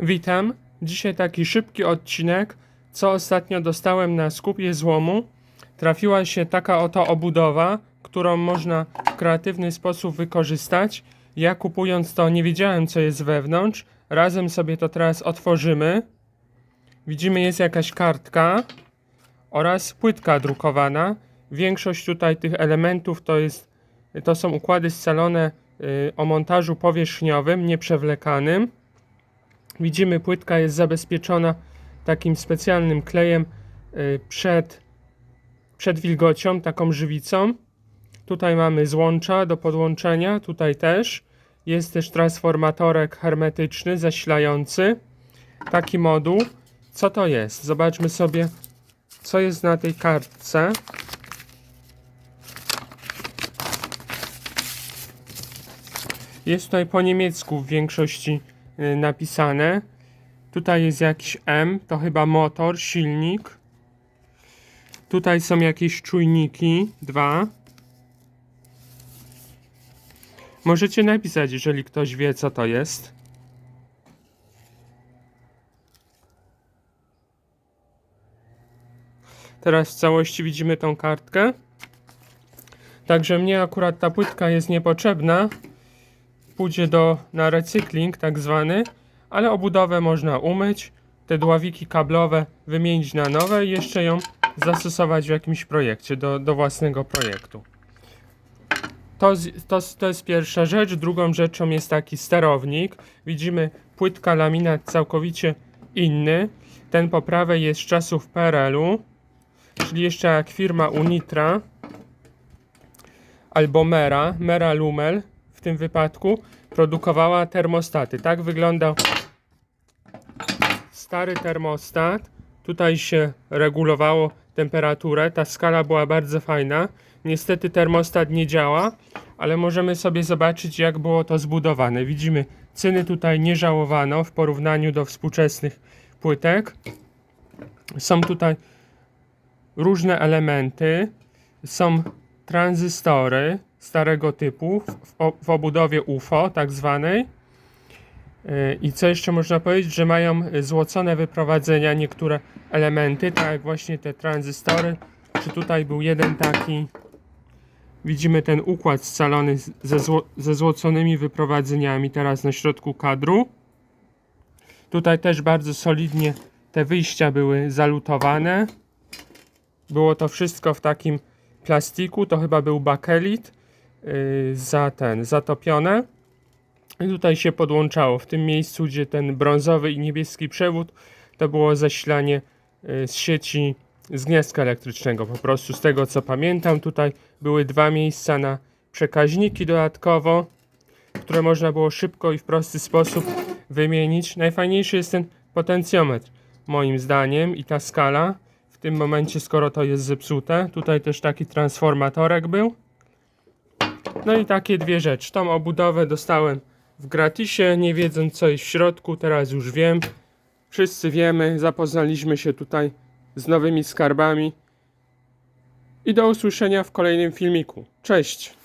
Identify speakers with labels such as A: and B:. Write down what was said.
A: Witam. Dzisiaj taki szybki odcinek, co ostatnio dostałem na skupie złomu. Trafiła się taka oto obudowa, którą można w kreatywny sposób wykorzystać. Ja kupując to nie wiedziałem co jest wewnątrz. Razem sobie to teraz otworzymy. Widzimy jest jakaś kartka oraz płytka drukowana. Większość tutaj tych elementów to jest to są układy scalone y, o montażu powierzchniowym, nieprzewlekanym. Widzimy, płytka jest zabezpieczona takim specjalnym klejem y, przed, przed wilgocią, taką żywicą. Tutaj mamy złącza do podłączenia, tutaj też. Jest też transformatorek hermetyczny, zasilający. Taki moduł. Co to jest? Zobaczmy sobie, co jest na tej kartce. Jest tutaj po niemiecku w większości napisane. Tutaj jest jakiś M, to chyba motor, silnik. Tutaj są jakieś czujniki, dwa. Możecie napisać, jeżeli ktoś wie, co to jest. Teraz w całości widzimy tą kartkę. Także mnie akurat ta płytka jest niepotrzebna pójdzie do, na recykling tak zwany, ale obudowę można umyć, te dławiki kablowe wymienić na nowe i jeszcze ją zastosować w jakimś projekcie, do, do własnego projektu. To, to, to jest pierwsza rzecz. Drugą rzeczą jest taki sterownik. Widzimy płytka, laminat całkowicie inny. Ten po prawej jest z czasów PRL-u, czyli jeszcze jak firma Unitra albo Mera, Mera Lumel tym wypadku produkowała termostaty. Tak wyglądał stary termostat. Tutaj się regulowało temperaturę. Ta skala była bardzo fajna. Niestety termostat nie działa, ale możemy sobie zobaczyć jak było to zbudowane. Widzimy ceny tutaj nie żałowano w porównaniu do współczesnych płytek. Są tutaj różne elementy. Są tranzystory starego typu w, w obudowie UFO, tak zwanej. Yy, I co jeszcze można powiedzieć, że mają y, złocone wyprowadzenia niektóre elementy, tak jak właśnie te tranzystory. Czy tutaj był jeden taki, widzimy ten układ scalony ze, zło, ze złoconymi wyprowadzeniami teraz na środku kadru. Tutaj też bardzo solidnie te wyjścia były zalutowane. Było to wszystko w takim plastiku, to chyba był bakelit za ten, zatopione. I tutaj się podłączało. W tym miejscu, gdzie ten brązowy i niebieski przewód, to było zasilanie yy, z sieci z gniazdka elektrycznego. Po prostu z tego co pamiętam, tutaj były dwa miejsca na przekaźniki dodatkowo, które można było szybko i w prosty sposób wymienić. Najfajniejszy jest ten potencjometr, moim zdaniem, i ta skala. W tym momencie, skoro to jest zepsute, tutaj też taki transformatorek był. No i takie dwie rzeczy. Tą obudowę dostałem w gratisie, nie wiedząc co jest w środku, teraz już wiem. Wszyscy wiemy, zapoznaliśmy się tutaj z nowymi skarbami. I do usłyszenia w kolejnym filmiku. Cześć!